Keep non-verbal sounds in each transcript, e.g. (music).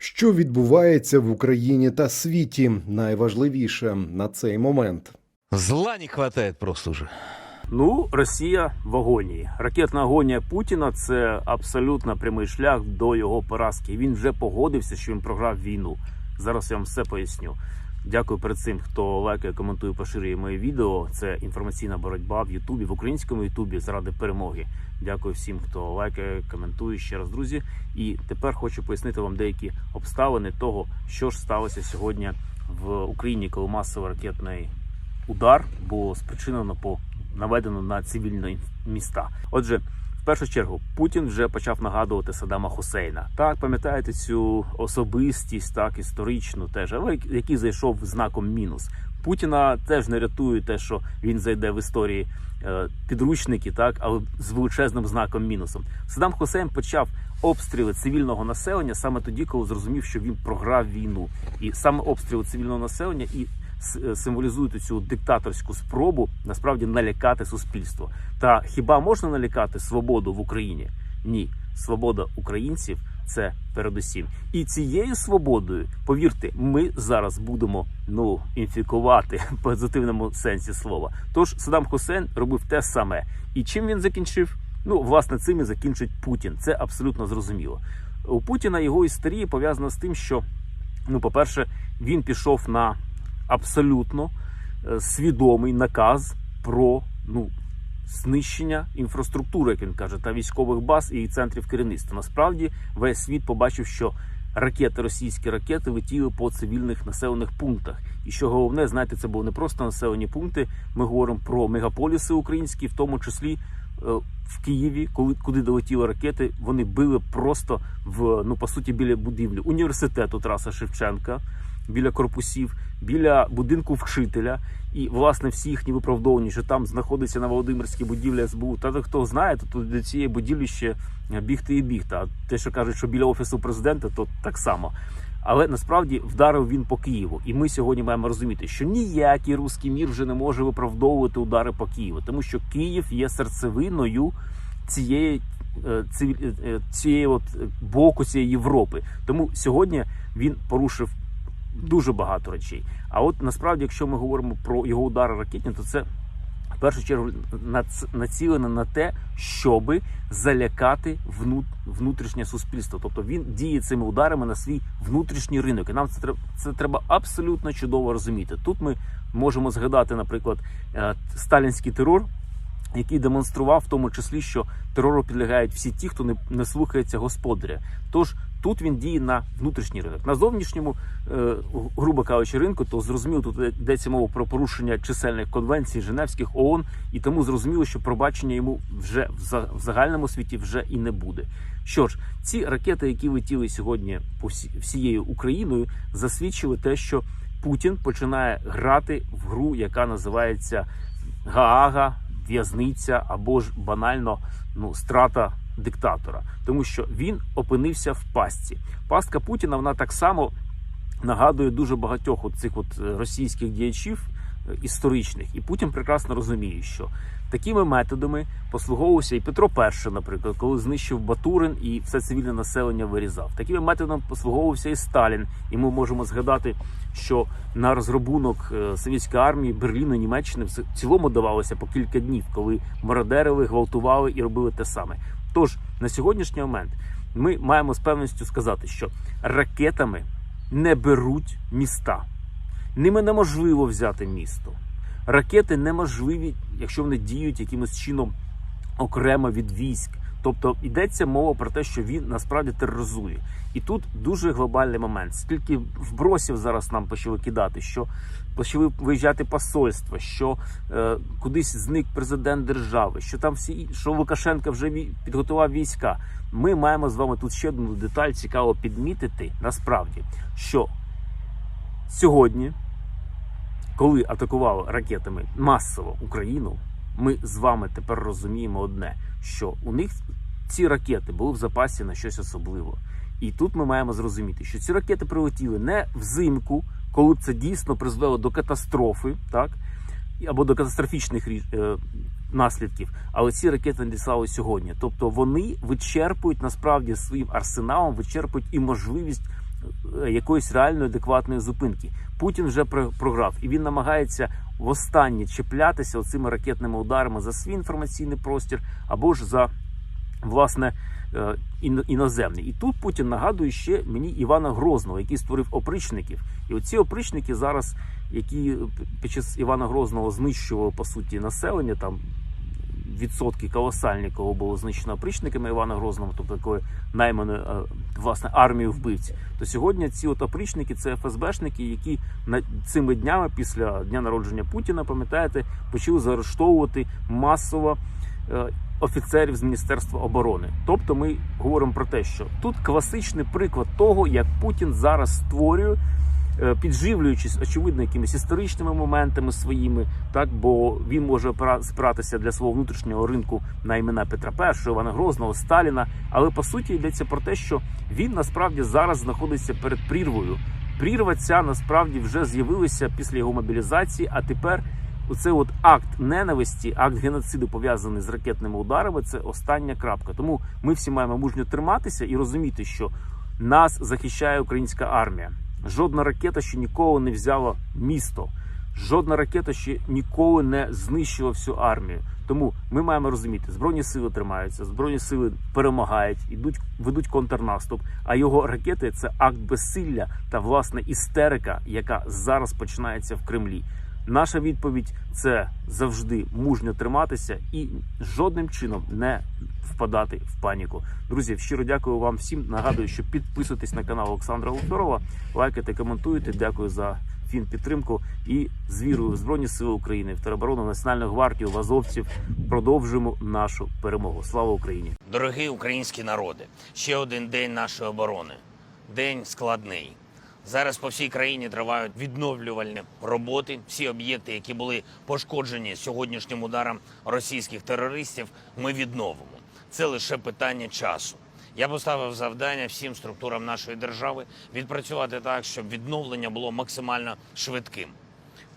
Що відбувається в Україні та світі? Найважливіше на цей момент. Зла не хватает просто вже. Ну, Росія в агонії. Ракетна агонія Путіна це абсолютно прямий шлях до його поразки. Він вже погодився, що він програв війну. Зараз я вам все поясню. Дякую перед цим, хто лайкає, коментує, поширює мої відео. Це інформаційна боротьба в Ютубі, в українському Ютубі заради перемоги. Дякую всім, хто лайкає, коментує ще раз, друзі. І тепер хочу пояснити вам деякі обставини того, що ж сталося сьогодні в Україні, коли масовий ракетний удар було спричинено по наведено на цивільні міста. Отже, першу чергу Путін вже почав нагадувати Саддама Хусейна. Так, пам'ятаєте цю особистість, так історичну теж, але який зайшов знаком мінус. Путіна теж не рятує те, що він зайде в історії е, підручники, так, але з величезним знаком мінусом. Саддам Хусейн почав обстріли цивільного населення саме тоді, коли зрозумів, що він програв війну, і саме обстріли цивільного населення і символізують цю диктаторську спробу насправді налякати суспільство. Та хіба можна налякати свободу в Україні? Ні, свобода українців це передусім. І цією свободою, повірте, ми зараз будемо ну інфікувати (laughs) в позитивному сенсі слова. Тож Саддам Хусейн робив те саме. І чим він закінчив? Ну, власне, цим і закінчить Путін. Це абсолютно зрозуміло. У Путіна його історія пов'язана з тим, що ну, по-перше, він пішов на абсолютно е, свідомий наказ про ну, знищення інфраструктури, як він каже, та військових баз і центрів керівництва. Насправді весь світ побачив, що ракети, російські ракети летіли по цивільних населених пунктах. І що головне, знаєте, це були не просто населені пункти. Ми говоримо про мегаполіси українські, в тому числі е, в Києві, коли куди долетіли ракети, вони били просто в ну по суті біля будівлі університету Тараса Шевченка, біля корпусів, біля будинку вчителя. І власне всі їхні виправдовування, що там знаходиться на Володимирській будівлі СБУ. Та хто знає, то до цієї будівлі ще бігти і бігти. А те, що кажуть, що біля офісу президента, то так само. Але насправді вдарив він по Києву, і ми сьогодні маємо розуміти, що ніякий руський мір вже не може виправдовувати удари по Києву, тому що Київ є серцевиною цієї е, е, цієї от е, боку цієї Європи. Тому сьогодні він порушив дуже багато речей. А от насправді, якщо ми говоримо про його удари ракетні, то це в першу чергу нац- націлено на те, щоби залякати внутрішнє суспільство. Тобто він діє цими ударами на свій внутрішній ринок. І нам це треба це треба абсолютно чудово розуміти. Тут ми можемо згадати, наприклад, е, сталінський терор. Який демонстрував в тому числі, що терору підлягають всі ті, хто не, не слухається господаря. Тож тут він діє на внутрішній ринок. На зовнішньому, е, грубо кажучи, ринку, то зрозуміло, тут йдеться мова про порушення чисельних конвенцій Женевських ООН, і тому зрозуміло, що пробачення йому вже в за- в загальному світі вже і не буде. Що ж, ці ракети, які летіли сьогодні по всі, всією Україною, засвідчили те, що Путін починає грати в гру, яка називається Гаага, в'язниця або ж банально ну, страта диктатора, тому що він опинився в пастці. Пастка Путіна вона так само нагадує дуже багатьох от цих от е, російських діячів е, історичних, і Путін прекрасно розуміє, що такими методами послуговувався і Петро І, наприклад, коли знищив Батурин і все цивільне населення вирізав. Такими методами послуговувався і Сталін. І ми можемо згадати, що на розграбунок е, совєтської армії Берліну, Німеччини в цілому давалося по кілька днів, коли мародерили, гвалтували і робили те саме. Тож на сьогоднішній момент ми маємо з певністю сказати, що ракетами не беруть міста. Ними неможливо взяти місто. Ракети неможливі, якщо вони діють якимось чином окремо від військ. Тобто йдеться мова про те, що він насправді тероризує. І тут дуже глобальний момент. Скільки вбросів зараз нам почали кидати, що почали виїжджати посольства, що е, кудись зник президент держави, що там всі що Лукашенко вже підготував війська. Ми маємо з вами тут ще одну деталь цікаво підмітити насправді, що сьогодні, коли атакували ракетами масово Україну, ми з вами тепер розуміємо одне, що у них ці ракети були в запасі на щось особливе. І тут ми маємо зрозуміти, що ці ракети прилетіли не взимку, коли б це дійсно призвело до катастрофи, так або до катастрофічних ріш- е, наслідків, але ці ракети надіслали сьогодні. Тобто вони вичерпують насправді своїм арсеналом, вичерпують і можливість якоїсь реальної адекватної зупинки. Путін вже про- програв, і він намагається востаннє чіплятися оцими ракетними ударами за свій інформаційний простір або ж за власне е, іноземний. І тут Путін нагадує ще мені Івана Грозного, який створив опричників. І оці опричники зараз, які під час Івана Грозного знищували по суті населення, там відсотки колосальні, кого було знищено опричниками Івана Грозного, тобто такою найманою е, власне армією вбивць. То сьогодні ці от опричники це ФСБшники, які цими днями після дня народження Путіна, пам'ятаєте, почали заарештовувати масово е, офіцерів з Міністерства оборони. Тобто, ми говоримо про те, що тут класичний приклад того, як Путін зараз створює. Е, Підживлюючись, очевидно, якимись історичними моментами своїми, так бо він може спиратися для свого внутрішнього ринку на імена Петра І, Івана Грозного, Сталіна. Але по суті йдеться про те, що він насправді зараз знаходиться перед прірвою. Прірва ця насправді вже з'явилася після його мобілізації, а тепер Оце от акт ненависті, акт геноциду пов'язаний з ракетними ударами. Це остання крапка. Тому ми всі маємо мужньо триматися і розуміти, що нас захищає українська армія. Жодна ракета ще ніколи не взяла місто. Жодна ракета ще ніколи не знищила всю армію. Тому ми маємо розуміти, збройні сили тримаються, збройні сили перемагають, ідуть, ведуть контрнаступ. А його ракети це акт безсилля та власне істерика, яка зараз починається в Кремлі. Наша відповідь це завжди мужньо триматися і жодним чином не впадати в паніку. Друзі, щиро дякую вам всім. Нагадую, що підписуйтесь на канал Олександра Луторова, лайкайте, коментуйте. Дякую за фін підтримку і з вірою в Збройні Сили України, в тероборону, Національну гвардію, в азовців. Продовжимо нашу перемогу. Слава Україні! Дорогі українські народи, ще один день нашої оборони. День складний. Зараз по всій країні тривають відновлювальні роботи. Всі об'єкти, які були пошкоджені сьогоднішнім ударом російських терористів, ми відновимо. Це лише питання часу. Я поставив завдання всім структурам нашої держави відпрацювати так, щоб відновлення було максимально швидким.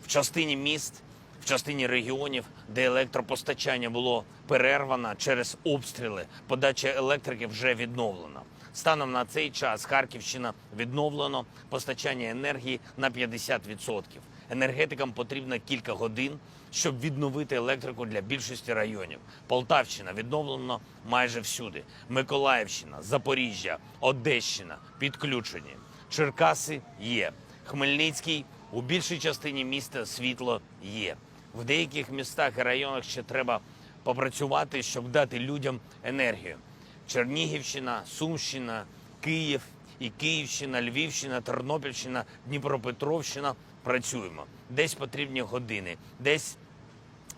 В частині міст, в частині регіонів, де електропостачання було перервано через обстріли, подача електрики вже відновлена. Станом на цей час Харківщина відновлено постачання енергії на 50%. Енергетикам потрібно кілька годин, щоб відновити електрику для більшості районів. Полтавщина відновлено майже всюди. Миколаївщина, Запоріжжя, Одещина підключені. Черкаси є. Хмельницький у більшій частині міста світло є. В деяких містах і районах ще треба попрацювати, щоб дати людям енергію. Чернігівщина, Сумщина, Київ і Київщина, Львівщина, Тернопільщина, Дніпропетровщина працюємо. Десь потрібні години, десь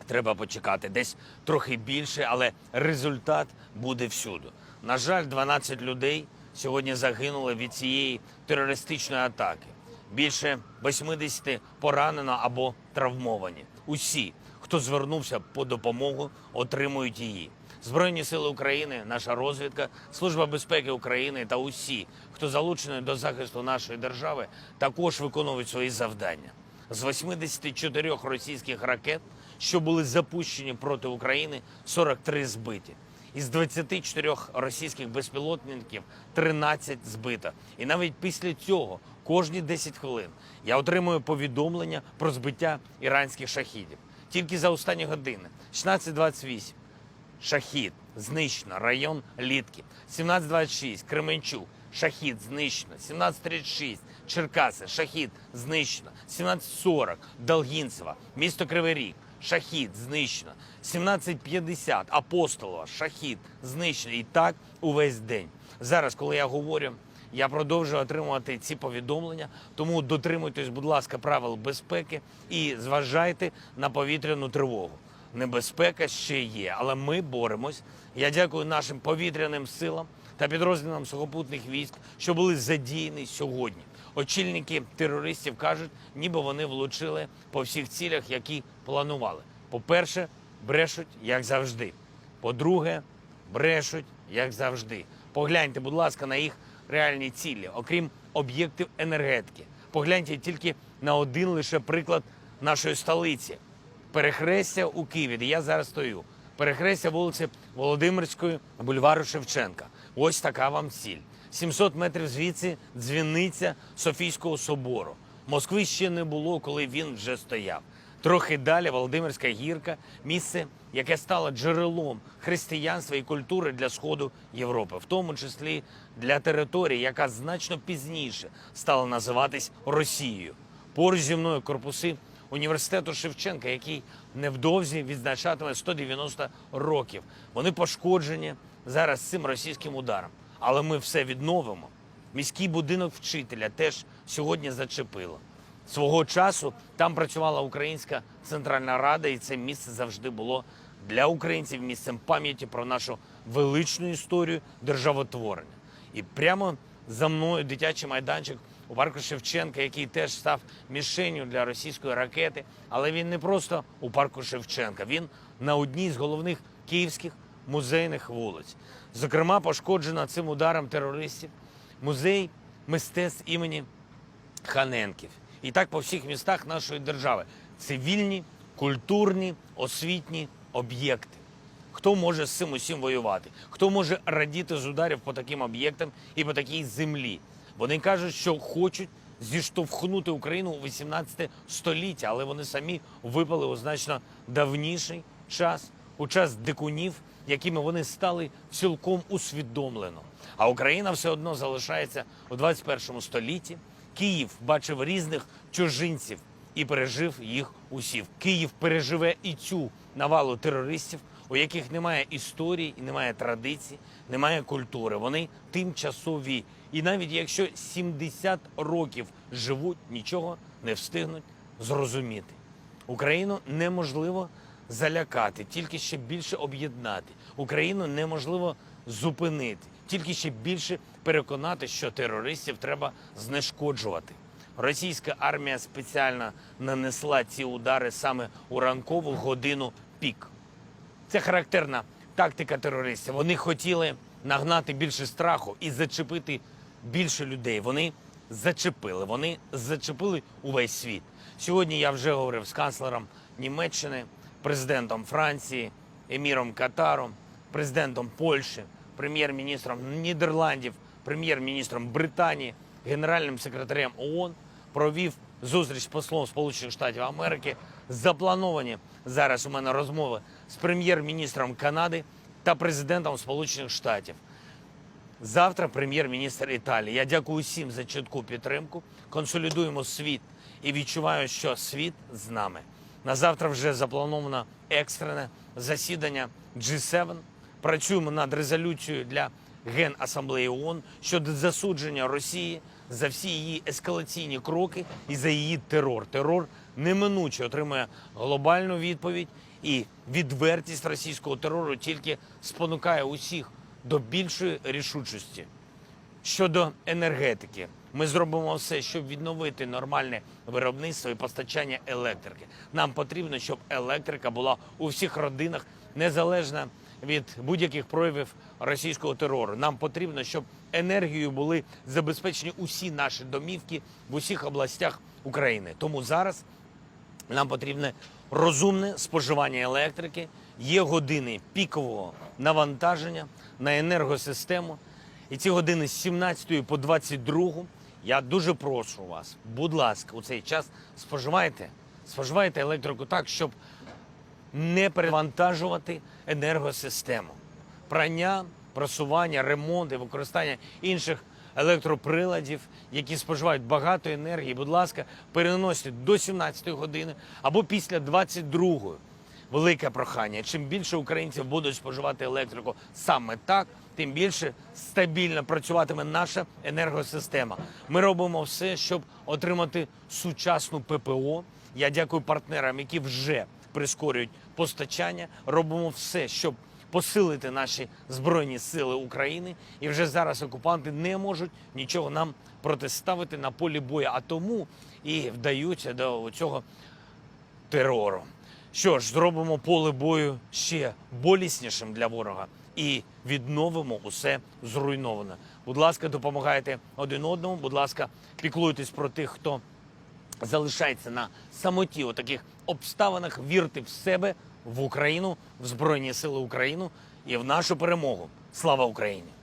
треба почекати, десь трохи більше, але результат буде всюди. На жаль, 12 людей сьогодні загинули від цієї терористичної атаки. Більше 80 поранено або травмовані. Усі, хто звернувся по допомогу, отримують її. Збройні сили України, наша розвідка, Служба безпеки України та усі, хто залучений до захисту нашої держави, також виконують свої завдання. З 84 російських ракет, що були запущені проти України, 43 збиті. Із 24 російських безпілотників 13 збито. І навіть після цього кожні 10 хвилин я отримую повідомлення про збиття іранських шахідів. Тільки за останні години 16.28 Шахід знищено. Район Літки. 1726 Кременчук. Шахід знищено. 1736 Черкаси. Шахід знищено. 1740 Долгінцева. Місто Кривий Ріг. Шахід знищено. 1750 Апостолова. Шахід знищено. І так увесь день. Зараз, коли я говорю, я продовжую отримувати ці повідомлення, тому дотримуйтесь, будь ласка, правил безпеки і зважайте на повітряну тривогу. Небезпека ще є, але ми боремось. Я дякую нашим повітряним силам та підрозділам сухопутних військ, що були задіяні сьогодні. Очільники терористів кажуть, ніби вони влучили по всіх цілях, які планували. По-перше, брешуть, як завжди. По-друге, брешуть, як завжди. Погляньте, будь ласка, на їх реальні цілі, окрім об'єктів енергетики. Погляньте тільки на один лише приклад нашої столиці. Перехрестя у Києві, де я зараз стою. Перехрестя вулиці Володимирської, бульвару Шевченка. Ось така вам ціль. 700 метрів звідси дзвіниця Софійського собору. Москви ще не було, коли він вже стояв. Трохи далі Володимирська гірка, місце, яке стало джерелом християнства і культури для сходу Європи, в тому числі для території, яка значно пізніше стала називатись Росією. Поруч зі мною корпуси університету Шевченка, який невдовзі відзначатиме 190 років. Вони пошкоджені зараз цим російським ударом. Але ми все відновимо. Міський будинок вчителя теж сьогодні зачепило. Свого часу там працювала Українська Центральна Рада, і це місце завжди було для українців місцем пам'яті про нашу величну історію державотворення. І прямо за мною дитячий майданчик у парку Шевченка, який теж став мішенню для російської ракети. Але він не просто у парку Шевченка, він на одній з головних київських музейних вулиць. Зокрема, пошкоджена цим ударом терористів музей мистецтв імені Ханенків. І так по всіх містах нашої держави. Цивільні, культурні, освітні об'єкти. Хто може з цим усім воювати? Хто може радіти з ударів по таким об'єктам і по такій землі? Вони кажуть, що хочуть зіштовхнути Україну у 18 століття, але вони самі випали у значно давніший час, у час дикунів, якими вони стали цілком усвідомлено. А Україна все одно залишається у 21 столітті. Київ бачив різних чужинців і пережив їх усіх. Київ переживе і цю навалу терористів, у яких немає історії немає традицій, немає культури. Вони тимчасові. І навіть якщо 70 років живуть, нічого не встигнуть зрозуміти. Україну неможливо залякати, тільки ще більше об'єднати. Україну неможливо зупинити, тільки ще більше переконати, що терористів треба знешкоджувати. Російська армія спеціально нанесла ці удари саме у ранкову годину пік. Це характерна тактика терористів. Вони хотіли нагнати більше страху і зачепити більше людей. Вони зачепили. Вони зачепили увесь світ. Сьогодні я вже говорив з канцлером Німеччини, президентом Франції, еміром Катару, президентом Польщі, прем'єр-міністром Нідерландів, прем'єр-міністром Британії, генеральним секретарем ООН. Провів зустріч з послом Сполучених Штатів Америки. Заплановані зараз у мене розмови з прем'єр-міністром Канади та президентом Сполучених Штатів. Завтра прем'єр-міністр Італії. Я дякую всім за чітку підтримку. Консолідуємо світ і відчуваю, що світ з нами. На завтра вже заплановано екстрене засідання G7. Працюємо над резолюцією для Генасамблеї ООН щодо засудження Росії за всі її ескалаційні кроки і за її терор. Терор неминуче отримує глобальну відповідь, і відвертість російського терору тільки спонукає усіх до більшої рішучості. Щодо енергетики, ми зробимо все, щоб відновити нормальне виробництво і постачання електрики. Нам потрібно, щоб електрика була у всіх родинах незалежно від будь-яких проявів російського терору. Нам потрібно, щоб енергією були забезпечені усі наші домівки в усіх областях України. Тому зараз нам потрібне розумне споживання електрики, є години пікового навантаження на енергосистему. І ці години з 17 по 22 я дуже прошу вас, будь ласка, у цей час споживайте, споживайте електрику так, щоб не перевантажувати енергосистему. Прання, просування, ремонт і використання інших електроприладів, які споживають багато енергії, будь ласка, переносьте до 17 години або після 22. Велике прохання. Чим більше українців будуть споживати електрику саме так, тим більше стабільно працюватиме наша енергосистема. Ми робимо все, щоб отримати сучасну ППО. Я дякую партнерам, які вже прискорюють постачання. Робимо все, щоб посилити наші збройні сили України. І вже зараз окупанти не можуть нічого нам протиставити на полі бою. А тому і вдаються до цього терору. Що ж, зробимо поле бою ще боліснішим для ворога і відновимо усе зруйноване. Будь ласка, допомагайте один одному. Будь ласка, піклуйтесь про тих, хто залишається на самоті у таких обставинах. Вірте в себе, в Україну, в Збройні Сили України і в нашу перемогу. Слава Україні!